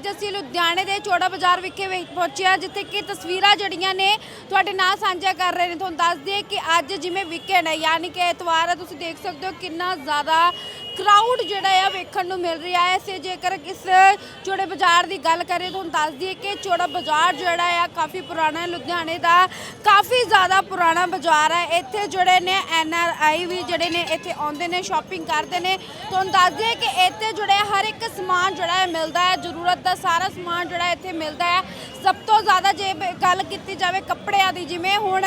ਅੱਜ ਅਸੀਂ ਲੁਧਿਆਣੇ ਦੇ ਚੋੜਾ ਬਾਜ਼ਾਰ ਵਿਖੇ ਪਹੁੰਚੇ ਹਾਂ, ਜਿੱਥੇ ਕਿ ਤਸਵੀਰਾਂ ਜਿਹੜੀਆਂ ਨੇ ਤੁਹਾਡੇ ਨਾਲ ਸਾਂਝਾ ਕਰ ਰਹੇ ਨੇ। ਤੁਹਾਨੂੰ ਦੱਸ ਦਈਏ ਕਿ ਅੱਜ ਜਿਵੇਂ ਵੀਕਐਂਡ ਹੈ, ਯਾਨੀ ਕਿ ਐਤਵਾਰ ਹੈ, ਤੁਸੀਂ ਦੇਖ ਸਕਦੇ ਹੋ ਕਿੰਨਾ ਜ਼ਿਆਦਾ ਕਰਾਊਡ ਜਿਹੜਾ ਆ ਵੇਖਣ ਨੂੰ ਮਿਲ ਰਿਹਾ ਹੈ। ਸੇ ਜੇਕਰ ਇਸ ਚੋੜੇ ਬਾਜ਼ਾਰ ਦੀ ਗੱਲ ਕਰੀਏ ਤੁਹਾਨੂੰ ਦੱਸ ਦਈਏ ਕਿ ਚੋੜਾ ਬਾਜ਼ਾਰ ਜਿਹੜਾ ਆ ਕਾਫੀ ਪੁਰਾਣਾ ਹੈ। ਲੁਧਿਆਣੇ ਦਾ ਕਾਫੀ ਜ਼ਿਆਦਾ ਪੁਰਾਣਾ ਬਾਜ਼ਾਰ ਹੈ। ਇੱਥੇ ਜਿਹੜੇ ਨੇ ਐਨ ਆਰ ਆਈ ਵੀ ਜਿਹੜੇ ਨੇ ਇੱਥੇ ਆਉਂਦੇ ਨੇ ਸ਼ਾਪਿੰਗ ਕਰਦੇ ਨੇ। ਤੁਹਾਨੂੰ ਦੱਸ ਦਈਏ ਕਿ ਇੱਥੇ ਜਿਹੜੇ ਹਰ ਇੱਕ ਸਮਾਨ ਜਿਹੜਾ ਹੈ ਮਿਲਦਾ ਹੈ। ਜ਼ਰੂਰਤ ਦਾ ਸਾਰਾ ਸਮਾਨ ਜਿਹੜਾ ਇੱਥੇ ਮਿਲਦਾ ਹੈ। ਸਭ ਤੋਂ ਜ਼ਿਆਦਾ ਜੇ ਗੱਲ ਕੀਤੀ ਜਾਵੇ ਕੱਪੜਿਆਂ ਦੀ, ਜਿਵੇਂ ਹੁਣ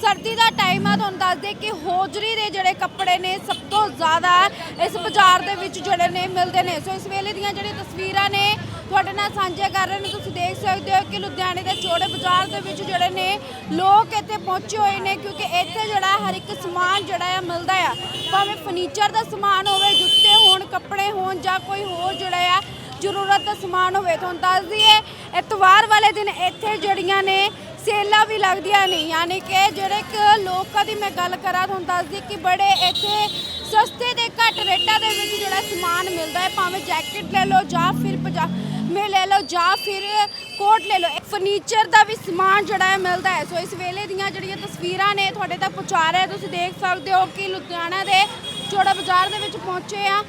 ਸਰਦੀ ਦਾ ਟਾਈਮ ਆ, ਤੁਹਾਨੂੰ ਦੱਸ ਦਈਏ ਕਿ ਹੋਜਰੀ ਦੇ ਜਿਹੜੇ ਕੱਪੜੇ ਨੇ, ਸਭ ਤੋਂ ਜ਼ਿਆਦਾ ਇਸ ਬਾਜ਼ਾਰ ਦੇ ਵਿੱਚ ਜਿਹੜੇ ਨੇ, ਮਿਲਦੇ ਨੇ। ਸੋ ਇਸ ਵੇਲੇ ਦੀਆਂ ਜਿਹੜੀਆਂ ਤਸਵੀਰਾਂ ਨੇ, ਤੁਹਾਡੇ ਨਾਲ ਸਾਂਝਾ ਕਰ ਰਹੇ ਨੇ। ਤੁਸੀਂ ਦੇਖ ਸਕਦੇ ਹੋ ਕਿ ਲੁਧਿਆਣੇ ਦੇ ਚੋੜੇ ਬਾਜ਼ਾਰ ਦੇ ਵਿੱਚ ਜਿਹੜੇ ਨੇ, ਲੋਕ ਇੱਥੇ ਪਹੁੰਚੇ ਹੋਏ ਨੇ, ਕਿਉਂਕਿ ਇੱਥੇ ਜਿਹੜਾ ਹਰ ਇੱਕ ਸਮਾਨ ਜਿਹੜਾ ਆ, ਮਿਲਦਾ ਆ। ਭਾਵੇਂ ਫਰਨੀਚਰ ਦਾ ਸਮਾਨ ਹੋਵੇ, ਜੁੱਤੇ ਹੋਣ, ਕੱਪੜੇ ਹੋਣ, ਜਾਂ ਕੋਈ ਹੋਰ ਜਿਹੜਾ ਆ, ਜ਼ਰੂਰਤ ਦਾ ਸਮਾਨ ਹੋਵੇ। ਤੁਹਾਨੂੰ ਦੱਸ ਦਈਏ, ਐਤਵਾਰ ਵਾਲੇ ਦਿਨ ਇੱਥੇ ਜਿਹੜੀਆਂ ਨੇ ਸੇਲਾਂ ਵੀ ਲੱਗਦੀਆਂ ਨੇ, ਯਾਨੀ ਕਿ ਜਿਹੜੇ ਕਿ ਲੋਕਾਂ ਦੀ ਮੈਂ ਗੱਲ ਕਰਾਂ ਤੁਹਾਨੂੰ ਦੱਸਦੀ ਕਿ ਬੜੇ ਇੱਥੇ ਸਸਤੇ ਤੇ ਘੱਟ ਰੇਟਾਂ ਦੇ ਵਿੱਚ ਜਿਹੜਾ ਸਮਾਨ ਮਿਲਦਾ ਹੈ, ਭਾਵੇਂ ਜੈਕਟ ਲੈ ਲਓ ਜਾਂ ਫਿਰ ਪਜਾਮੇ ਲੈ ਲਓ ਜਾਂ ਫਿਰ ਕੋਟ ਲੈ ਲਓ ਫਰਨੀਚਰ ਦਾ ਵੀ ਸਮਾਨ ਜਿਹੜਾ ਹੈ ਮਿਲਦਾ ਹੈ। ਸੋ ਇਸ ਵੇਲੇ ਦੀਆਂ ਜਿਹੜੀਆਂ ਤਸਵੀਰਾਂ ਨੇ, ਤੁਹਾਡੇ ਤੱਕ ਪਹੁੰਚਾ ਰਿਹਾ ਤੁਸੀਂ ਦੇਖ ਸਕਦੇ ਹੋ ਕਿ ਲੁਧਿਆਣਾ ਦੇ ਚੋੜਾ ਬਾਜ਼ਾਰ ਦੇ ਵਿੱਚ ਪਹੁੰਚੇ ਆ।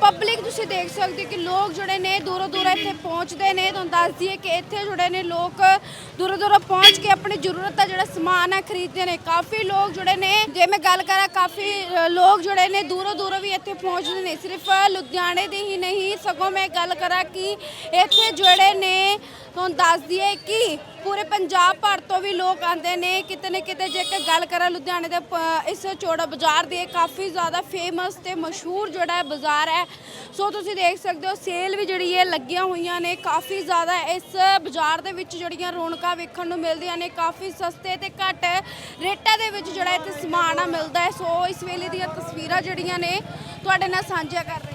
ਪਬਲਿਕ ਤੁਸੀਂ ਦੇਖ ਸਕਦੇ ਕਿ ਲੋਕ ਜਿਹੜੇ ਨੇ ਦੂਰੋਂ ਦੂਰ ਇੱਥੇ ਪਹੁੰਚਦੇ ਨੇ। ਤੁਹਾਨੂੰ ਦੱਸ ਦਈਏ ਕਿ ਇੱਥੇ ਜਿਹੜੇ ਨੇ ਲੋਕ ਦੂਰੋਂ ਦੂਰੋਂ ਪਹੁੰਚ ਕੇ ਆਪਣੀ ਜ਼ਰੂਰਤ ਦਾ ਜਿਹੜਾ ਸਮਾਨ ਹੈ ਖਰੀਦਦੇ ਨੇ। ਕਾਫੀ ਲੋਕ ਜਿਹੜੇ ਨੇ। ਜੇ ਮੈਂ ਗੱਲ ਕਰਾਂ ਕਾਫੀ ਲੋਕ ਜਿਹੜੇ ਨੇ ਦੂਰੋਂ ਦੂਰੋਂ ਵੀ ਇੱਥੇ ਪਹੁੰਚਦੇ ਨੇ। ਸਿਰਫ ਲੁਧਿਆਣੇ ਦੇ ਹੀ ਨਹੀਂ ਸਗੋਂ ਮੈਂ ਗੱਲ ਕਰਾਂ ਕਿ ਇੱਥੇ ਜਿਹੜੇ ਨੇ। ਤੁਹਾਨੂੰ ਦੱਸ ਦਈਏ ਕਿ ਪੂਰੇ ਪੰਜਾਬ ਭਰ ਤੋਂ ਵੀ ਲੋਕ ਆਉਂਦੇ ਨੇ, ਕਿਤੇ ਨਾ ਕਿਤੇ ਜੇਕਰ ਗੱਲ ਕਰਾਂ ਲੁਧਿਆਣੇ ਦੇ ਪ- ਇਸ ਚੋੜਾ ਬਾਜ਼ਾਰ ਦੇ ਕਾਫੀ ਜ਼ਿਆਦਾ ਫੇਮਸ ਤੇ ਮਸ਼ਹੂਰ ਜਿਹੜਾ ਹੈ ਬਾਜ਼ਾਰ ਹੈ। ਸੋ ਤੁਸੀਂ ਦੇਖ ਸਕਦੇ ਹੋ ਸੇਲ ਵੀ ਜਿਹੜੀ ਹੈ ਲੱਗੀਆਂ ਹੋਈਆਂ ਨੇ, ਕਾਫੀ ਜ਼ਿਆਦਾ ਇਸ ਬਾਜ਼ਾਰ ਦੇ ਵਿੱਚ ਜਿਹੜੀਆਂ ਰੌਣਕਾਂ ਵੇਖਣ ਨੂੰ ਮਿਲਦੀਆਂ ਨੇ, ਕਾਫੀ ਸਸਤੇ ਤੇ ਘੱਟ ਰੇਟਾਂ ਦੇ ਵਿੱਚ ਜਿਹੜਾ ਇੱਥੇ ਸਮਾਨ ਆ ਮਿਲਦਾ ਹੈ। ਸੋ ਇਸ ਵੇਲੇ ਦੀਆਂ ਤਸਵੀਰਾਂ ਜਿਹੜੀਆਂ ਨੇ, ਤੁਹਾਡੇ ਨਾਲ ਸਾਂਝਾ ਕਰ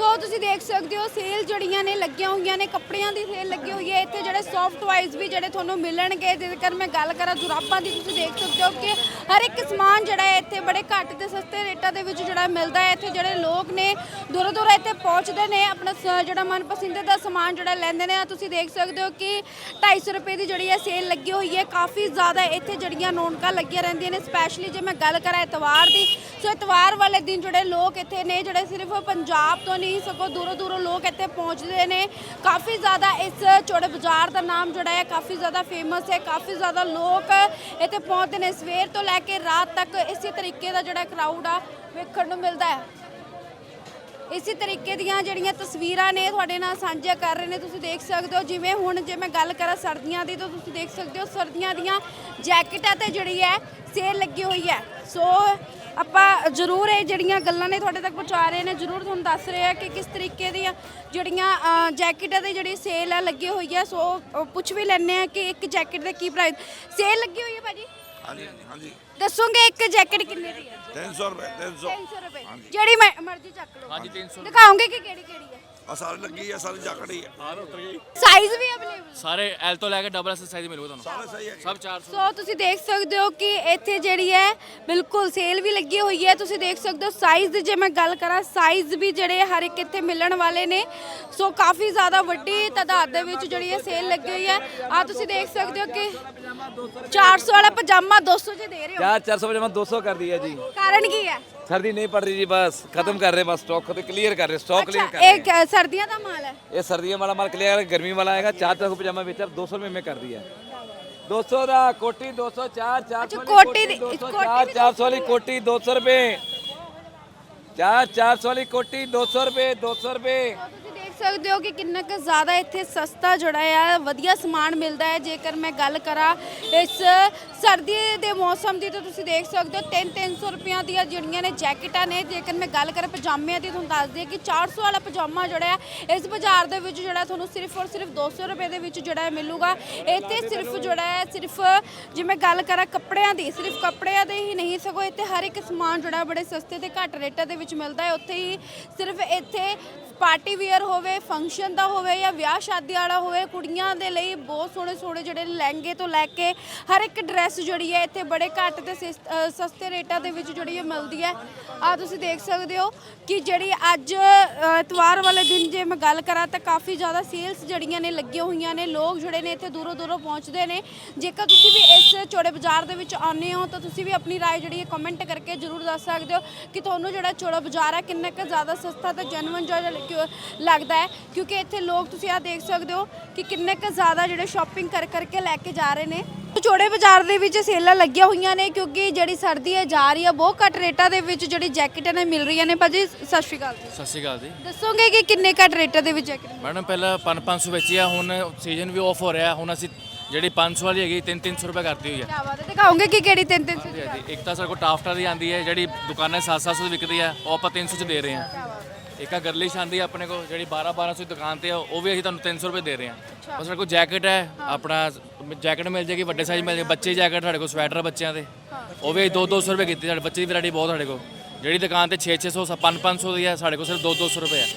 ਸੋ ਤੁਸੀਂ ਦੇਖ ਸਕਦੇ ਹੋ ਸੇਲ ਜਿਹੜੀਆਂ ਨੇ, ਲੱਗੀਆਂ ਹੋਈਆਂ ਨੇ, ਕੱਪੜਿਆਂ ਦੀ ਸੇਲ ਲੱਗੀ ਹੋਈ ਹੈ। ਇੱਥੇ ਜਿਹੜੇ ਸੌਫਟ ਟੁਆਇਜ਼ ਵੀ ਜਿਹੜੇ ਤੁਹਾਨੂੰ ਮਿਲਣਗੇ ਜੇਕਰ ਮੈਂ ਗੱਲ ਕਰਾਂ, ਜੁਰਾਬਾਂ ਦੀ ਤੁਸੀਂ ਦੇਖ ਸਕਦੇ ਹੋ ਕਿ ਹਰ ਇੱਕ ਸਮਾਨ ਜਿਹੜਾ ਹੈ, ਇੱਥੇ ਬੜੇ ਘੱਟ ਤੇ ਸਸਤੇ ਰੇਟਾਂ ਦੇ ਵਿੱਚ ਜਿਹੜਾ ਮਿਲਦਾ ਹੈ। ਇੱਥੇ ਜਿਹੜੇ ਲੋਕ ਨੇ, ਦੂਰੋਂ ਦੂਰੋਂ ਇੱਥੇ ਪਹੁੰਚਦੇ ਨੇ, ਆਪਣਾ ਸ- ਜਿਹੜਾ ਮਨਪਸੰਦ ਦਾ ਸਮਾਨ ਜਿਹੜਾ ਲੈਂਦੇ ਨੇ। ਆਹ ਤੁਸੀਂ ਦੇਖ ਸਕਦੇ ਹੋ ਕਿ 250 ਰੁਪਏ ਦੀ ਜਿਹੜੀ ਹੈ ਸੇਲ ਲੱਗੀ ਹੋਈ ਹੈ। ਕਾਫੀ ਜ਼ਿਆਦਾ ਇੱਥੇ ਜਿਹੜੀਆਂ ਰੌਣਕਾਂ ਲੱਗੀਆਂ ਰਹਿੰਦੀਆਂ ਨੇ ਸਪੈਸ਼ਲੀ ਜੇ ਮੈਂ ਗੱਲ ਕਰਾਂ ਐਤਵਾਰ ਦੀ। ਸੋ, ਐਤਵਾਰ ਵਾਲੇ ਦਿਨ ਜਿਹੜੇ ਲੋਕ ਇੱਥੇ ਨੇ, ਜਿਹੜੇ ਸਿਰਫ ਪੰਜਾਬ ਤੋਂ ਨਹੀਂ ਸਗੋਂ ਦੂਰੋਂ ਦੂਰੋਂ ਲੋਕ ਇੱਥੇ ਪਹੁੰਚਦੇ ਨੇ। ਕਾਫੀ ਜ਼ਿਆਦਾ ਇਸ ਚੌੜੇ ਬਾਜ਼ਾਰ ਦਾ ਨਾਮ ਜਿਹੜਾ ਹੈ, ਕਾਫੀ ਜ਼ਿਆਦਾ ਫੇਮਸ ਹੈ, ਕਾਫੀ ਜ਼ਿਆਦਾ ਲੋਕ ਇੱਥੇ ਪਹੁੰਚਦੇ ਨੇ। ਸਵੇਰ ਤੋਂ ਲੈ ਕੇ ਰਾਤ ਤੱਕ ਇਸੇ ਤਰੀਕੇ ਦਾ ਜਿਹੜਾ ਕਰਾਊਡ ਆ ਵੇਖਣ ਨੂੰ ਮਿਲਦਾ ਹੈ। ਇਸੇ ਤਰੀਕੇ ਦੀਆਂ ਜਿਹੜੀਆਂ ਤਸਵੀਰਾਂ ਨੇ ਤੁਹਾਡੇ ਨਾਲ ਸਾਂਝਾ ਕਰ ਰਹੇ ਨੇ, ਤੁਸੀਂ ਦੇਖ ਸਕਦੇ ਹੋ। ਜਿਵੇਂ ਹੁਣ ਜੇ ਮੈਂ ਗੱਲ ਕਰਾਂ ਸਰਦੀਆਂ ਦੀ, ਤਾਂ ਤੁਸੀਂ ਦੇਖ ਸਕਦੇ ਹੋ ਸਰਦੀਆਂ ਦੀਆਂ ਜੈਕਟਾਂ ਤੇ ਜਿਹੜੀ ਹੈ ਸੇਲ ਲੱਗੀ ਹੋਈ ਹੈ। ਸੋ ਆਪਾਂ ਜ਼ਰੂਰ ਇਹ ਜਿਹੜੀਆਂ ਗੱਲਾਂ ਨੇ ਤੁਹਾਡੇ ਤੱਕ ਪਹੁੰਚਾ ਰਹੇ ਨੇ, ਜ਼ਰੂਰ ਤੁਹਾਨੂੰ ਦੱਸ ਰਹੇ ਆ ਕਿ ਕਿਸ ਤਰੀਕੇ ਦੀਆਂ ਜਿਹੜੀਆਂ ਜੈਕਟਾਂ ਤੇ ਜਿਹੜੀ ਸੇਲ ਆ ਲੱਗੀ ਹੋਈ ਹੈ। ਸੋ ਪੁੱਛ ਵੀ ਲੈਣੇ ਆ ਕਿ ਇੱਕ ਜੈਕਟ ਦੇ ਕੀ ਪ੍ਰਾਈਸ ਸੇਲ ਲੱਗੀ ਹੋਈ ਹੈ ਭਾਜੀ? ਹਾਂਜੀ ਹਾਂਜੀ। ਦੱਸੋਗੇ ਇੱਕ ਜੈਕਟ ਕਿੰਨੇ ਦੀ ਹੈ? 300 ਰੁਪਏ 300 300 ਰੁਪਏ। ਜਿਹੜੀ ਮੈਂ- ਮਰਜ਼ੀ ਚੱਕ ਲਓ। ਹਾਂਜੀ 300 ਦਿਖਾਓਗੇ ਕਿ ਕਿਹੜੀ ਕਿਹੜੀ ਹੈ? ਆ ਸਾਰੀ ਲੱਗੀ ਆ ਸਾਰੀ ਜਕੜੀ ਆ ਸਾਈਜ਼ ਵੀ ਅਵੇਲੇਬਲ ਸਾਰੇ ਐਲ ਤੋਂ ਲੈ ਕੇ ਡਬਲ ਐਕਸ ਸਾਈਜ਼ ਮਿਲੂਗਾ ਤੁਹਾਨੂੰ ਸਾਰੇ ਸਹੀ ਹੈ ਸਭ 400 ਸੋ ਤੁਸੀਂ ਦੇਖ ਸਕਦੇ ਹੋ ਕਿ ਇੱਥੇ ਜਿਹੜੀ ਹੈ ਬਿਲਕੁਲ ਸੇਲ ਵੀ ਲੱਗੀ ਹੋਈ ਹੈ ਤੁਸੀਂ ਦੇਖ ਸਕਦੇ ਹੋ ਸਾਈਜ਼ ਦੀ ਜੇ ਮੈਂ ਗੱਲ ਕਰਾਂ ਸਾਈਜ਼ ਵੀ ਜਿਹੜੇ ਹਰ ਇੱਕ ਇੱਥੇ ਮਿਲਣ ਵਾਲੇ ਨੇ ਸੋ ਕਾਫੀ ਜ਼ਿਆਦਾ ਵੱਡੀ ਤਾਦਾਦ ਦੇ ਵਿੱਚ ਜਿਹੜੀ ਹੈ ਸੇਲ ਲੱਗੀ ਹੋਈ ਹੈ ਆ ਤੁਸੀਂ ਦੇਖ ਸਕਦੇ ਹੋ ਕਿ 400 ਵਾਲਾ ਪਜਾਮਾ 200 ਚ ਦੇ ਰਹੇ ਹੋ यार चार सौ पचास दो सौ कर दिया जी ਕਾਰਨ ਕੀ ਹੈ सर्दी नहीं पड़ रही जी बस खत्म कर रहे हैं बस स्टॉक खत्म क्लियर कर रहे हैं स्टॉक क्लियर कर ਅੱਛਾ रहे ਇਹ ਕ- ਸਰਦੀਆਂ सर्दियों का माल है। ये सर्दियों वाला माल क्लियर गर्मी वाला आएगा चार सौ पजामा बेचा दो सौ रुपये में कर दिया दो सौ का कोटी दो सौ चार चार अच्छा, कोटी चार चार सौ वाली कोटी दो सौ रुपये चार चार सौ वाली कोटी दो सौ रुपये दो सौ रुपये ਸਕਦੇ ਹੋ ਕਿ ਕਿੰਨਾ ਕੁ ਜ਼ਿਆਦਾ ਇੱਥੇ ਸਸਤਾ ਜਿਹੜਾ ਆ, ਵਧੀਆ ਸਮਾਨ ਮਿਲਦਾ ਹੈ। ਜੇਕਰ ਮੈਂ ਗੱਲ ਕਰਾਂ ਇਸ ਸਰਦੀ ਦੇ ਮੌਸਮ ਦੀ, ਤਾਂ ਤੁਸੀਂ ਦੇਖ ਸਕਦੇ ਹੋ 3-300 ਰੁਪਈਆਂ ਦੀਆਂ ਜਿਹੜੀਆਂ ਨੇ ਜੈਕਟਾਂ ਨੇ। ਜੇਕਰ ਮੈਂ ਗੱਲ ਕਰਾਂ ਪਜਾਮਿਆਂ ਦੀ, ਤੁਹਾਨੂੰ ਦੱਸ ਦਈਏ ਕਿ 400 ਵਾਲਾ ਪਜਾਮਾ ਜਿਹੜਾ ਹੈ ਇਸ ਬਾਜ਼ਾਰ ਦੇ ਵਿੱਚ ਜਿਹੜਾ ਤੁਹਾਨੂੰ ਸਿਰਫ ਔਰ ਸਿਰਫ 200 ਰੁਪਏ ਦੇ ਵਿੱਚ ਜਿਹੜਾ ਹੈ ਮਿਲੂਗਾ। ਇੱਥੇ ਸਿਰਫ ਜਿਹੜਾ ਹੈ, ਸਿਰਫ ਜੇ ਮੈਂ ਗੱਲ ਕਰਾਂ ਕੱਪੜਿਆਂ ਦੀ, ਸਿਰਫ ਕੱਪੜਿਆਂ ਦੇ ਹੀ ਨਹੀਂ, ਸਗੋਂ ਇੱਥੇ ਹਰ ਇੱਕ ਸਮਾਨ ਜਿਹੜਾ ਬੜੇ ਸਸਤੇ ਤੇ ਘੱਟ ਰੇਟਾਂ ਦੇ ਵਿੱਚ ਮਿਲਦਾ ਹੈ। ਉੱਥੇ ਹੀ ਸਿਰਫ ਇੱਥੇ ਪਾਰਟੀ ਵੇਅਰ ਹੋਵੇ ਹੋਵੇ ਫੰਕਸ਼ਨ ਦਾ ਹੋਵੇ ਜਾਂ ਵਿਆਹ ਸ਼ਾਦੀ ਵਾਲਾ ਹੋਵੇ ਕੁੜੀਆਂ ਦੇ ਲਈ ਬਹੁਤ ਸੋਹਣੇ ਸੋਹਣੇ ਜਿਹੜੇ ਲਹਿੰਗੇ ਤੋਂ ਲੈ ਕੇ ਹਰ ਇੱਕ ਡਰੈਸ ਜਿਹੜੀ ਹੈ ਇੱਥੇ ਬੜੇ ਘੱਟ ਤੇ ਸਿਸ- ਅ, ਸਸਤੇ ਰੇਟਾਂ ਦੇ ਵਿੱਚ ਜਿਹੜੀ ਹੈ ਮਿਲਦੀ ਹੈ ਆ ਤੁਸੀਂ ਦੇਖ ਸਕਦੇ ਹੋ ਕਿ ਜਿਹੜੀ ਅੱਜ ਅ, ਐਤਵਾਰ ਵਾਲੇ ਦਿਨ ਜੇ ਮੈਂ ਗੱਲ ਕਰਾਂ ਤਾਂ ਕਾਫੀ ਜ਼ਿਆਦਾ ਸੇਲਸ ਜਿਹੜੀਆਂ ਨੇ ਲੱਗੀਆਂ ਹੋਈਆਂ ਨੇ ਲੋਕ ਜਿਹੜੇ ਨੇ ਇੱਥੇ ਦੂਰੋਂ ਦੂਰੋਂ ਪਹੁੰਚਦੇ ਨੇ ਜੇਕਰ ਤੁਸੀਂ ਵੀ ਇਸ ਚੋੜੇ ਬਾਜ਼ਾਰ ਦੇ ਵਿੱਚ ਆਉਂਦੇ ਹੋ ਤਾਂ ਤੁਸੀਂ ਵੀ ਆਪਣੀ رائے ਜਿਹੜੀ ਹੈ ਕਮੈਂਟ ਕਰਕੇ ਜਰੂਰ ਦੱਸ ਸਕਦੇ ਹੋ ਕਿ ਤੁਹਾਨੂੰ ਜਿਹੜਾ ਚੋੜਾ ਬਾਜ਼ਾਰ ਹੈ ਕਿੰਨਾ ਕੁ ਜ਼ਿਆਦਾ ਸਸਤਾ ਤੇ ਜੈਨੂਇਨ ਜਿਹੜਾ ਕਿਉਂ ਲੱਗਦਾ ਹੈ ਕਿਉਂਕਿ ਇੱਥੇ ਲੋਕ ਤੁਸੀਂ ਆ ਦੇਖ ਸਕਦੇ ਹੋ ਕਿ ਕਿੰਨੇ ਕੁ ਜ਼ਿਆਦਾ ਜਿਹੜੇ ਸ਼ਾਪਿੰਗ ਕਰ ਕਰਕੇ ਲੈ ਕੇ ਜਾ ਰਹੇ ਨੇ। ਚੋੜੇ ਬਾਜ਼ਾਰ ਦੇ ਵਿੱਚ ਸੇਲਾਂ ਲੱਗੀਆਂ ਹੋਈਆਂ ਨੇ ਕਿਉਂਕਿ ਜਿਹੜੀ ਸਰਦੀ ਹੈ ਜਾ ਰਹੀ ਹੈ ਬਹੁਤ ਘੱਟ ਰੇਟਾਂ ਦੇ ਵਿੱਚ ਜਿਹੜੀ ਜੈਕਟਾਂ ਨੇ ਮਿਲ ਰਹੀਆਂ ਨੇ। ਭਾਜੀ ਸਤਿ ਸ਼੍ਰੀ ਅਕਾਲ ਜੀ। ਸਤਿ ਸ਼੍ਰੀ ਅਕਾਲ ਜੀ। ਦੱਸੋਗੇ ਕਿ ਕਿੰਨੇ ਘੱਟ ਰੇਟਾਂ ਦੇ ਵਿੱਚ ਜੈਕਟ ਮੈਡਮ ਪਹਿਲਾਂ 5-500 ਵੇਚੀ ਆ ਹੁਣ ਸੀਜ਼ਨ ਵੀ ਆਫ ਹੋ ਰਿਹਾ ਹੁਣ ਅਸੀਂ ਜਿਹੜੀ 500 ਵਾਲੀ ਹੈਗੀ 3-300 ਰੁਪਏ ਕਰਤੀ ਹੋਈ ਹੈ ਕਿਆ ਬਾਤ ਹੈ ਦਿਖਾਓਗੇ ਕਿ ਕਿਹੜੀ ਤਿੰਨ ਤਿੰਨ ਸੌ ਜੀ ਜੀ ਇੱਕ ਤਾਂ ਸਾਡੇ ਕੋਲ ਟਾਫਟਾ ਦੀ ਆਂਦੀ ਹੈ ਜਿਹੜੀ ਦੁਕਾਨਾਂ 7-700 ਦੀ ਵਿਕਦੀ ਹੈ ਉਹ ਆਪਾਂ 300 ਚ ਦੇ ਰਹੇ ਹਾਂ। ਇੱਕ ਆ ਗਰਲਿਸ਼ ਆਂਦੀ ਹੈ ਆਪਣੇ ਕੋਲ ਜਿਹੜੀ 12-1200 ਦੀ ਦੁਕਾਨ ਤੇ ਆ ਉਹ ਵੀ ਅਸੀਂ ਤੁਹਾਨੂੰ 300 ਰੁਪਏ ਦੇ ਰਹੇ ਹਾਂ। ਉਹ ਸਾਡੇ ਕੋਲ ਜੈਕਟ ਹੈ ਆਪਣਾ ਜੈਕਟ ਮਿਲ ਜਾਏਗੀ ਵੱਡੇ ਸਾਈਜ਼ ਮਿਲ ਜਾਏਗੀ ਬੱਚੇ ਜੈਕਟ ਸਾਡੇ ਕੋਲ ਸਵੈਟਰ ਬੱਚਿਆਂ ਦੇ। ਉਹ ਵੀ 2-200 ਰੁਪਏ ਕੀਤੀ ਸਾਡੇ ਬੱਚੇ ਦੀ ਵੈਰਾਈਟੀ ਬਹੁਤ ਸਾਡੇ ਕੋਲ। ਜਿਹੜੀ ਦੁਕਾਨ ਤੇ 6-600 5-500 ਦੀ ਹੈ ਸਾਡੇ ਕੋਲ ਸਿਰਫ 2-200 ਰੁਪਏ ਹੈ